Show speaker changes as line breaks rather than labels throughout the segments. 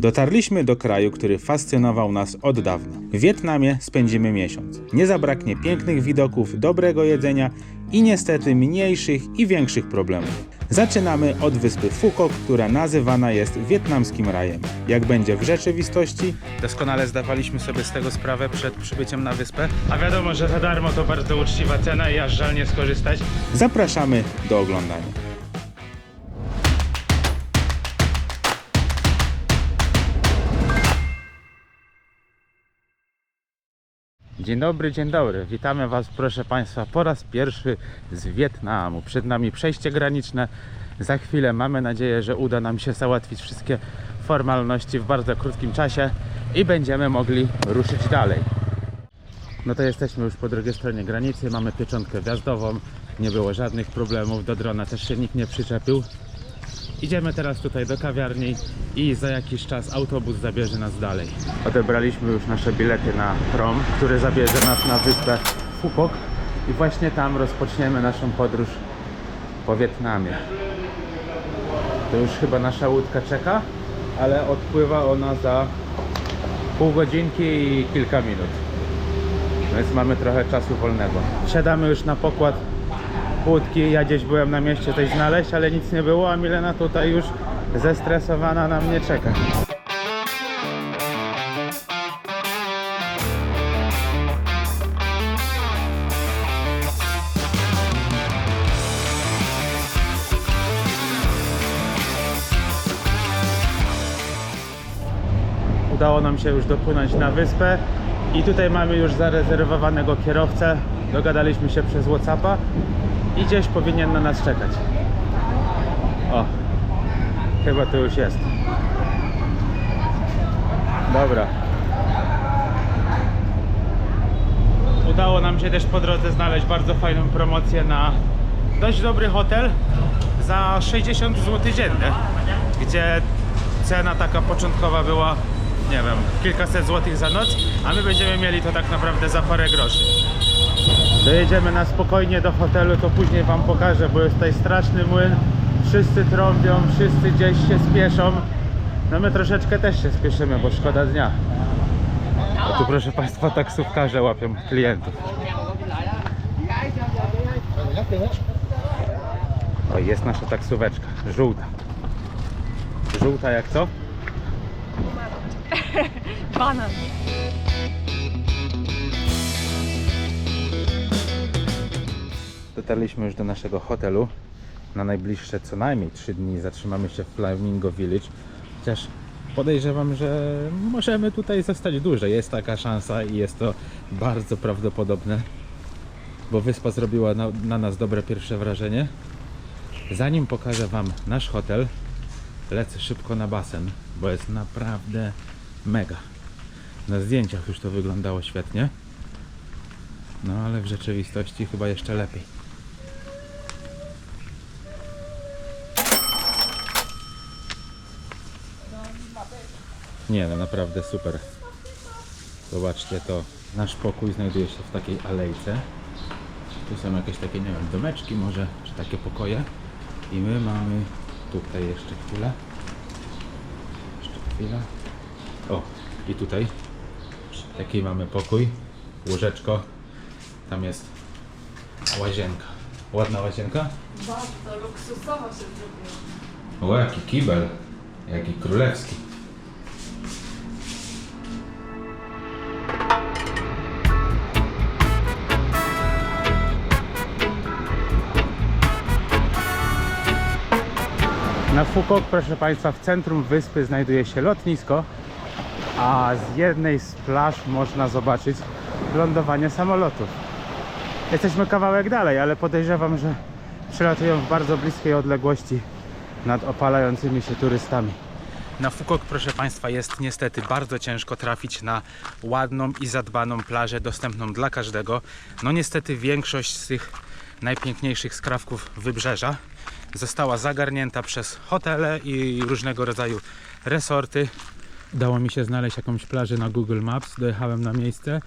Dotarliśmy do kraju, który fascynował nas od dawna. W Wietnamie spędzimy miesiąc. Nie zabraknie pięknych widoków, dobrego jedzenia i niestety mniejszych i większych problemów. Zaczynamy od wyspy Phuoc, która nazywana jest wietnamskim rajem. Jak będzie w rzeczywistości? Doskonale zdawaliśmy sobie z tego sprawę przed przybyciem na wyspę.
A wiadomo, że za darmo to bardzo uczciwa cena i aż żal nie skorzystać.
Zapraszamy do oglądania. Dzień dobry, dzień dobry. Witamy Was, proszę Państwa, po raz pierwszy z Wietnamu. Przed nami przejście graniczne. Za chwilę mamy nadzieję, że uda nam się załatwić wszystkie formalności w bardzo krótkim czasie i będziemy mogli ruszyć dalej. No to jesteśmy już po drugiej stronie granicy, mamy pieczątkę wjazdową, nie było żadnych problemów, do drona też się nikt nie przyczepił. Idziemy teraz tutaj do kawiarni i za jakiś czas autobus zabierze nas dalej. Odebraliśmy już nasze bilety na prom, który zabierze nas na wyspę Phuoc i właśnie tam rozpoczniemy naszą podróż po Wietnamie. To już chyba nasza łódka czeka, ale odpływa ona za pół godzinki i kilka minut. Więc mamy trochę czasu wolnego. Siadamy już na pokład łódki. Ja gdzieś byłem na mieście coś znaleźć, ale nic nie było, a Milena tutaj już zestresowana na mnie czeka. Udało nam się już dopłynąć na wyspę i tutaj mamy już zarezerwowanego kierowcę. Dogadaliśmy się przez Whatsappa i gdzieś powinien na nas czekać. O, chyba to już jest. Dobra. Udało nam się też po drodze znaleźć bardzo fajną promocję na dość dobry hotel za 60 zł dziennie, gdzie cena taka początkowa była, nie wiem, kilkaset złotych za noc, a my będziemy mieli to tak naprawdę za parę groszy. Dojedziemy na spokojnie do hotelu, to później Wam pokażę, bo jest tutaj straszny młyn. Wszyscy trąbią, wszyscy gdzieś się spieszą. No my troszeczkę też się spieszymy, bo szkoda dnia. A tu proszę Państwa taksówkarze łapią klientów. O, jest nasza taksóweczka, żółta. Żółta jak co?
Banan.
Dotarliśmy już do naszego hotelu. Na najbliższe co najmniej 3 dni zatrzymamy się w Flamingo Village. Chociaż podejrzewam, że możemy tutaj zostać dłużej. Jest taka szansa i jest to bardzo prawdopodobne, bo wyspa zrobiła na, na nas dobre pierwsze wrażenie. Zanim pokażę Wam nasz hotel, lecę szybko na basen, bo jest naprawdę mega. Na zdjęciach już to wyglądało świetnie. No ale w rzeczywistości chyba jeszcze lepiej. Nie no, naprawdę super. Zobaczcie to. Nasz pokój znajduje się w takiej alejce. Tu są jakieś takie, nie wiem, domeczki może, czy takie pokoje. I my mamy tutaj jeszcze chwilę. Jeszcze chwilę. O, i tutaj taki mamy pokój, łóżeczko. Tam jest łazienka. Ładna łazienka?
Bardzo luksusowo się zrobiło.
O, jaki kibel. Jaki królewski. Na Foucault, proszę Państwa, w centrum wyspy znajduje się lotnisko, a z jednej z plaż można zobaczyć lądowanie samolotów. Jesteśmy kawałek dalej, ale podejrzewam, że przelatują w bardzo bliskiej odległości nad opalającymi się turystami. Na Fukok, proszę Państwa, jest niestety bardzo ciężko trafić na ładną i zadbaną plażę dostępną dla każdego. No niestety większość z tych najpiękniejszych skrawków wybrzeża została zagarnięta przez hotele i różnego rodzaju resorty. Udało mi się znaleźć jakąś plażę na Google Maps, dojechałem na miejsce.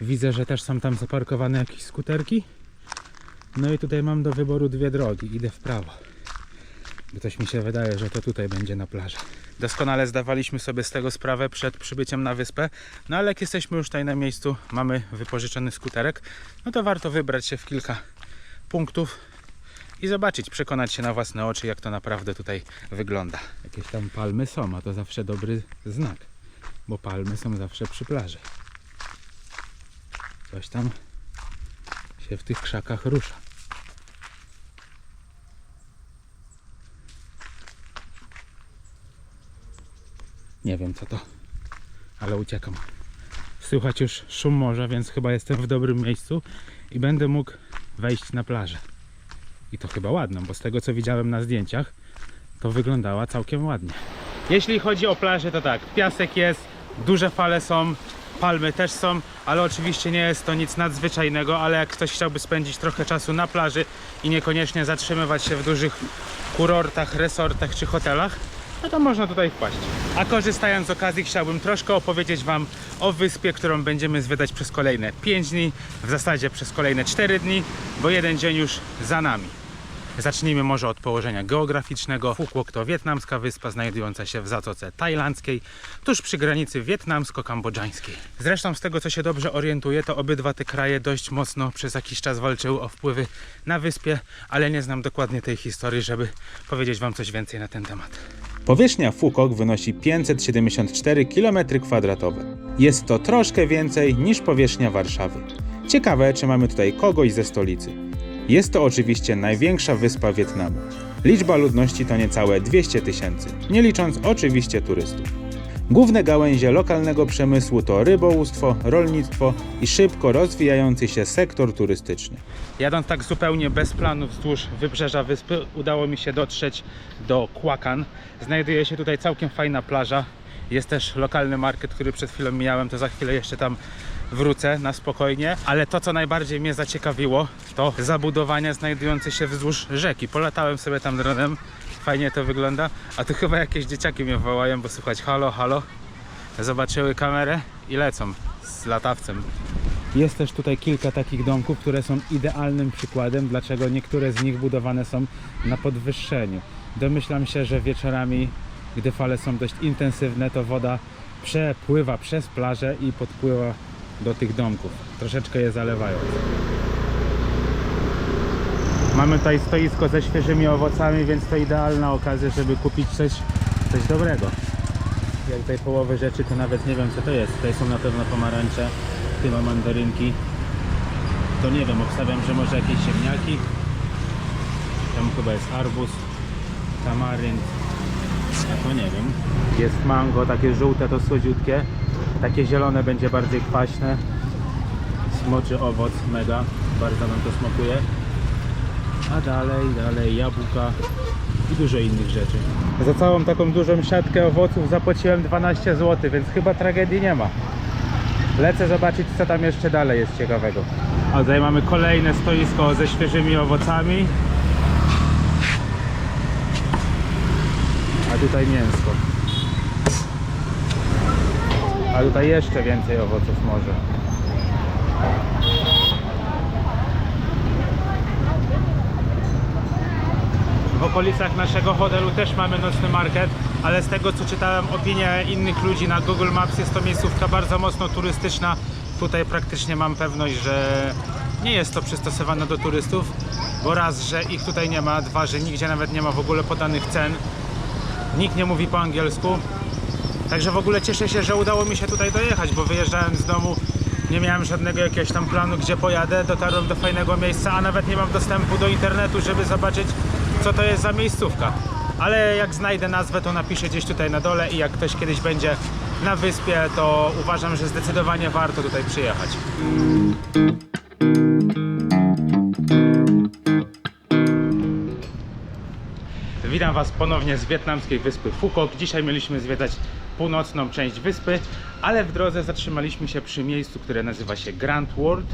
Widzę, że też są tam zaparkowane jakieś skuterki. No i tutaj mam do wyboru dwie drogi. Idę w prawo. Bo coś mi się wydaje, że to tutaj będzie na plaży. Doskonale zdawaliśmy sobie z tego sprawę przed przybyciem na wyspę, no ale jak jesteśmy już tutaj na miejscu, mamy wypożyczony skuterek, no to warto wybrać się w kilka punktów i zobaczyć, przekonać się na własne oczy, jak to naprawdę tutaj wygląda. Jakieś tam palmy są, a to zawsze dobry znak, bo palmy są zawsze przy plaży. Coś tam się w tych krzakach rusza. Nie wiem co to, ale uciekam. Słychać już szum morza, więc chyba jestem w dobrym miejscu i będę mógł wejść na plażę. I to chyba ładną, bo z tego co widziałem na zdjęciach, to wyglądała całkiem ładnie. Jeśli chodzi o plażę, to tak, piasek jest, duże fale są, palmy też są, ale oczywiście nie jest to nic nadzwyczajnego, ale jak ktoś chciałby spędzić trochę czasu na plaży i niekoniecznie zatrzymywać się w dużych kurortach, resortach czy hotelach, no to można tutaj wpaść. A korzystając z okazji chciałbym troszkę opowiedzieć Wam o wyspie, którą będziemy zwiedzać przez kolejne 5 dni, w zasadzie przez kolejne 4 dni, bo jeden dzień już za nami. Zacznijmy może od położenia geograficznego. Phuquoc to wietnamska wyspa znajdująca się w Zatoce Tajlandzkiej, tuż przy granicy wietnamsko-kambodżańskiej. Zresztą z tego co się dobrze orientuję, to obydwa te kraje dość mocno przez jakiś czas walczyły o wpływy na wyspie, ale nie znam dokładnie tej historii, żeby powiedzieć Wam coś więcej na ten temat. Powierzchnia Fukok wynosi 574 km2. Jest to troszkę więcej niż powierzchnia Warszawy. Ciekawe, czy mamy tutaj kogoś ze stolicy. Jest to oczywiście największa wyspa Wietnamu. Liczba ludności to niecałe 200 tysięcy, nie licząc oczywiście turystów. Główne gałęzie lokalnego przemysłu to rybołówstwo, rolnictwo i szybko rozwijający się sektor turystyczny. Jadąc tak zupełnie bez planu wzdłuż wybrzeża wyspy, udało mi się dotrzeć do Kłakan. Znajduje się tutaj całkiem fajna plaża. Jest też lokalny market, który przed chwilą mijałem, to za chwilę jeszcze tam wrócę na spokojnie. Ale to, co najbardziej mnie zaciekawiło, to zabudowania znajdujące się wzdłuż rzeki. Polatałem sobie tam dronem, fajnie to wygląda. A tu chyba jakieś dzieciaki mnie wołają, bo słuchać halo, halo. Zobaczyły kamerę i lecą z latawcem. Jest też tutaj kilka takich domków, które są idealnym przykładem, dlaczego niektóre z nich budowane są na podwyższeniu. Domyślam się, że wieczorami, gdy fale są dość intensywne, to woda przepływa przez plażę i podpływa do tych domków, troszeczkę je zalewając. Mamy tutaj stoisko ze świeżymi owocami, więc to idealna okazja, żeby kupić coś, coś dobrego. Jak tutaj połowy rzeczy, to nawet nie wiem co to jest. Tutaj są na pewno pomarańcze, chyba mandarynki. To nie wiem, obstawiam, że może jakieś ziemniaki. Tam chyba jest arbuz, tamarynd. A to nie wiem. Jest mango, takie żółte to słodziutkie. Takie zielone będzie bardziej kwaśne. Smoczy owoc, mega. Bardzo nam to smakuje. A dalej, dalej jabłka i dużo innych rzeczy. Za całą taką dużą siatkę owoców zapłaciłem 12 zł, więc chyba tragedii nie ma. Lecę zobaczyć co tam jeszcze dalej jest ciekawego. A tutaj mamy kolejne stoisko ze świeżymi owocami. A tutaj mięsko. A tutaj jeszcze więcej owoców może. W okolicach naszego hotelu też mamy nocny market, ale z tego co czytałem opinie innych ludzi na Google Maps jest to miejscówka bardzo mocno turystyczna. Tutaj praktycznie mam pewność, że nie jest to przystosowane do turystów, bo raz, że ich tutaj nie ma, dwa, że nigdzie nawet nie ma w ogóle podanych cen. Nikt nie mówi po angielsku. Także w ogóle cieszę się, że udało mi się tutaj dojechać, bo wyjeżdżałem z domu, nie miałem żadnego jakiegoś tam planu, gdzie pojadę. Dotarłem do fajnego miejsca, a nawet nie mam dostępu do internetu, żeby zobaczyć, co to jest za miejscówka. Ale jak znajdę nazwę, to napiszę gdzieś tutaj na dole i jak ktoś kiedyś będzie na wyspie, to uważam, że zdecydowanie warto tutaj przyjechać. Witam Was ponownie z wietnamskiej wyspy Phuoc. Dzisiaj mieliśmy zwiedzać północną część wyspy, ale w drodze zatrzymaliśmy się przy miejscu, które nazywa się Grand World.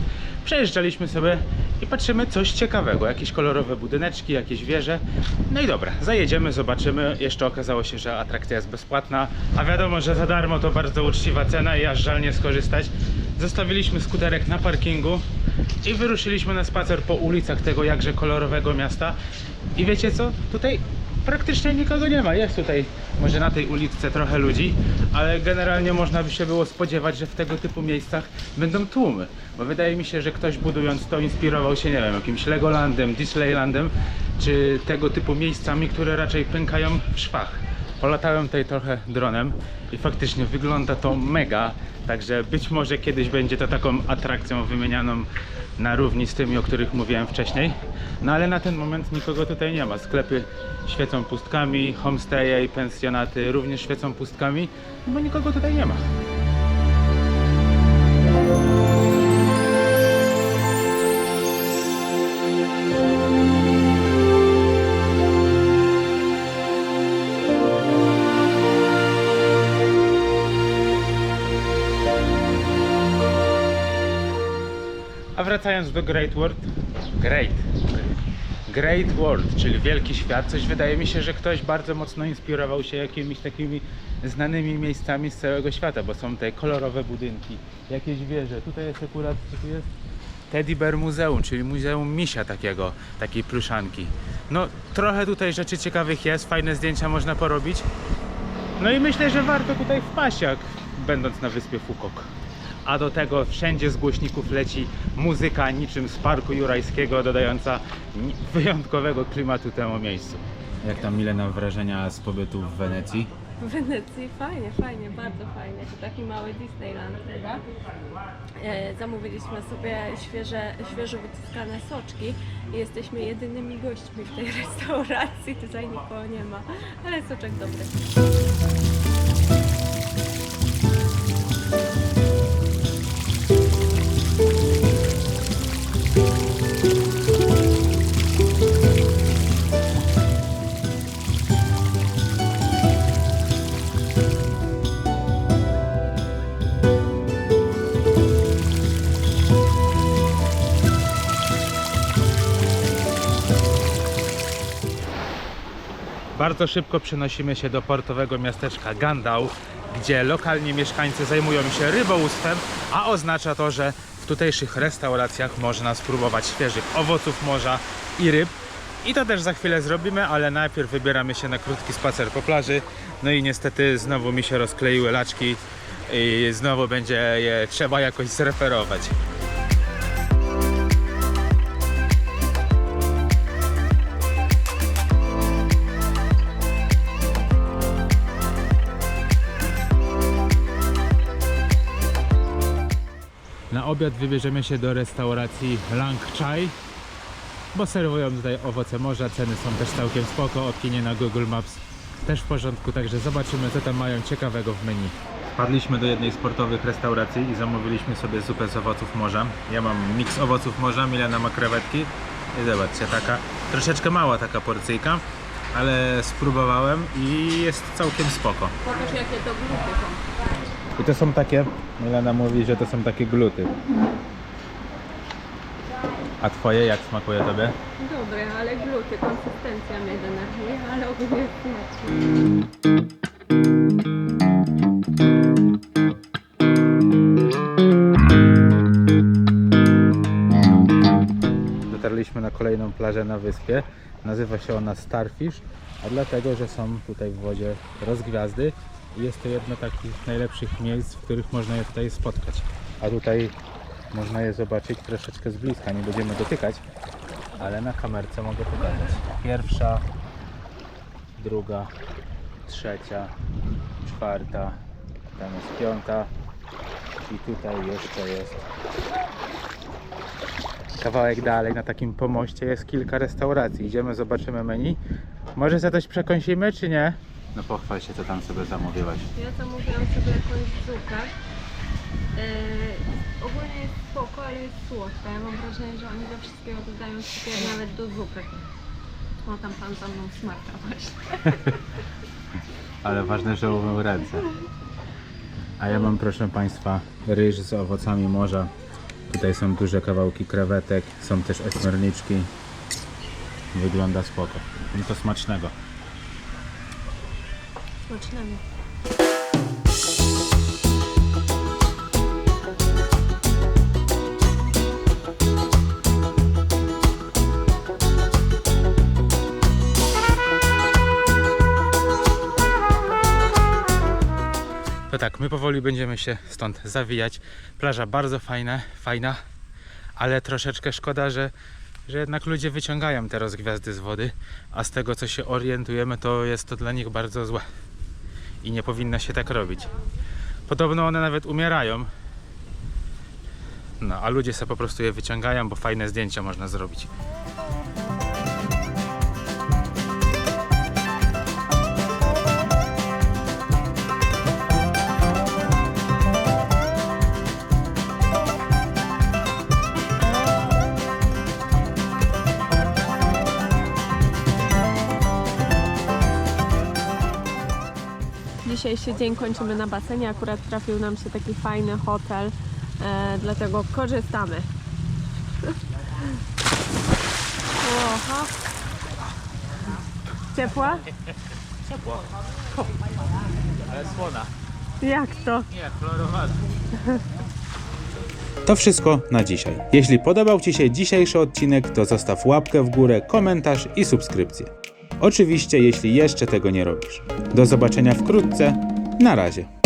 Przejeżdżaliśmy sobie i patrzymy coś ciekawego, jakieś kolorowe budyneczki, jakieś wieże. No i dobra, zajedziemy, zobaczymy. Jeszcze okazało się, że atrakcja jest bezpłatna, a wiadomo, że za darmo to bardzo uczciwa cena i aż żal nie skorzystać. Zostawiliśmy skuterek na parkingu i wyruszyliśmy na spacer po ulicach tego jakże kolorowego miasta. I wiecie co? Tutaj praktycznie nikogo nie ma. Jest tutaj może na tej uliczce trochę ludzi, ale generalnie można by się było spodziewać, że w tego typu miejscach będą tłumy. Bo wydaje mi się, że ktoś budując to inspirował się, nie wiem, jakimś Legolandem, Disneylandem, czy tego typu miejscami, które raczej pękają w szwach. Polatałem tutaj trochę dronem i faktycznie wygląda to mega, także być może kiedyś będzie to taką atrakcją wymienianą na równi z tymi, o których mówiłem wcześniej. No ale na ten moment nikogo tutaj nie ma. Sklepy świecą pustkami, homestaye i pensjonaty również świecą pustkami, bo nikogo tutaj nie ma. Wracając do Great World, Great, Great World, czyli wielki świat, coś wydaje mi się, że ktoś bardzo mocno inspirował się jakimiś takimi znanymi miejscami z całego świata, bo są tutaj kolorowe budynki, jakieś wieże. Tutaj jest akurat, co tu jest? Teddy Bear Muzeum, czyli Muzeum Misia takiego, takiej pluszanki. No, trochę tutaj rzeczy ciekawych jest, fajne zdjęcia można porobić. No i myślę, że warto tutaj wpaść, jak będąc na wyspie Fukok. A do tego wszędzie z głośników leci muzyka niczym z parku jurajskiego, dodająca wyjątkowego klimatu temu miejscu. Jak tam Milena wrażenia z pobytu w Wenecji?
W Wenecji fajnie, fajnie, bardzo fajnie. To taki mały Disneyland, prawda? E, zamówiliśmy sobie świeże, świeżo wyciskane soczki i jesteśmy jedynymi gośćmi w tej restauracji. Tutaj nikogo nie ma, ale soczek dobry.
Bardzo szybko przenosimy się do portowego miasteczka Gandał, gdzie lokalni mieszkańcy zajmują się rybołówstwem, a oznacza to, że w tutejszych restauracjach można spróbować świeżych owoców morza i ryb. I to też za chwilę zrobimy, ale najpierw wybieramy się na krótki spacer po plaży. No i niestety znowu mi się rozkleiły laczki i znowu będzie je trzeba jakoś zreferować. Obiad wybierzemy się do restauracji Lang Chai, bo serwują tutaj owoce morza, ceny są też całkiem spoko, opinie na Google Maps też w porządku, także zobaczymy co tam mają ciekawego w menu. Wpadliśmy do jednej z portowych restauracji i zamówiliśmy sobie zupę z owoców morza. Ja mam miks owoców morza, Milena ma krewetki i zobaczcie, taka troszeczkę mała taka porcyjka, ale spróbowałem i jest całkiem spoko.
Pokaż jakie to grupy są.
I to są takie, Milena mówi, że to są takie gluty. A twoje jak smakuje tobie?
Dobre, ale gluty, konsystencja mnie denerwuje, ale ogólnie.
Dotarliśmy na kolejną plażę na wyspie. Nazywa się ona Starfish, a dlatego, że są tutaj w wodzie rozgwiazdy jest to jedno z takich najlepszych miejsc, w których można je tutaj spotkać. A tutaj można je zobaczyć troszeczkę z bliska, nie będziemy dotykać, ale na kamerce mogę pokazać. Pierwsza, druga, trzecia, czwarta, tam jest piąta i tutaj jeszcze jest Kawałek dalej na takim pomoście jest kilka restauracji. Idziemy, zobaczymy menu. Może za coś przekąsimy, czy nie? No pochwal się, co tam sobie zamówiłaś.
Ja zamówiłam sobie jakąś zupę. Yy, ogólnie jest spoko, ale jest słodka. Ja mam wrażenie, że oni do wszystkiego dodają cukier nawet do zupy. O, tam pan za mną smarka właśnie.
Ale ważne, że umył ręce. A ja mam, proszę Państwa, ryż z owocami morza. Tutaj są duże kawałki krewetek, są też ośmiorniczki. Wygląda spoko. No to smacznego.
Zaczynamy.
To tak, my powoli będziemy się stąd zawijać. Plaża bardzo fajna, fajna, ale troszeczkę szkoda, że, że jednak ludzie wyciągają te rozgwiazdy z wody, a z tego co się orientujemy, to jest to dla nich bardzo złe. I nie powinno się tak robić. Podobno one nawet umierają. No, a ludzie sobie po prostu je wyciągają, bo fajne zdjęcia można zrobić.
Dzisiejszy dzień kończymy na basenie. Akurat trafił nam się taki fajny hotel, e, dlatego korzystamy. Oha. Ciepła?
Ale słona.
Jak to?
Nie, chlorowana. To wszystko na dzisiaj. Jeśli podobał Ci się dzisiejszy odcinek, to zostaw łapkę w górę, komentarz i subskrypcję. Oczywiście, jeśli jeszcze tego nie robisz. Do zobaczenia wkrótce. Na razie.